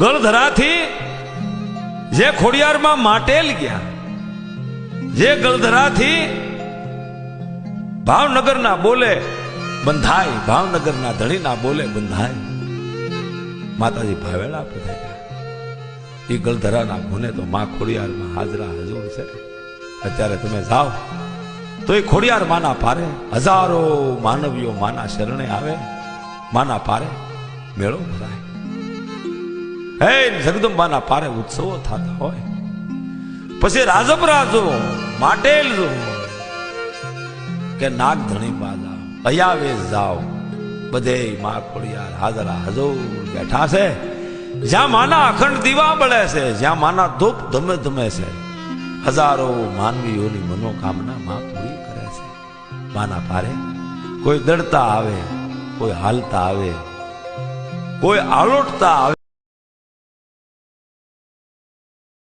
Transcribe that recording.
ગળધરાથી જે ખોડિયારમાં માટેલ ગયા, જે ગળધરાથી ભાવનગરના બોલે બંધાય, ભાવનગરના ધણીના બોલે બંધાય. માતાજી ભાવેલા પધાર્યા એ ગળધરાના ગુને તો માં ખોડિયારમાં હાજરા હજુર છે. અત્યારે તમે જાઓ, તો એ ખોડિયાર માના પારે હજારો માનવીઓ માના શરણે આવે, માના પારે મેળો ભરાય. હે, જગદંબાના પારે ઉત્સવો થતા હોય. પછી રાજપરા માટેલ જો કે નાગ ધણી બાજા અયાવે જાઓ. બધે માં ખોડિયાર હાજર હજુર બેઠા છે. જ્યાં માના અખંડ દીવા બળે છે, જ્યાં માના ધૂપ ધમે ધમે છે. હજારો માનવીઓની મનોકામના માં પૂરી કરે છે. માના પારે કોઈ દડતા આવે, કોઈ હાલતા આવે, કોઈ આલોટતા આવે.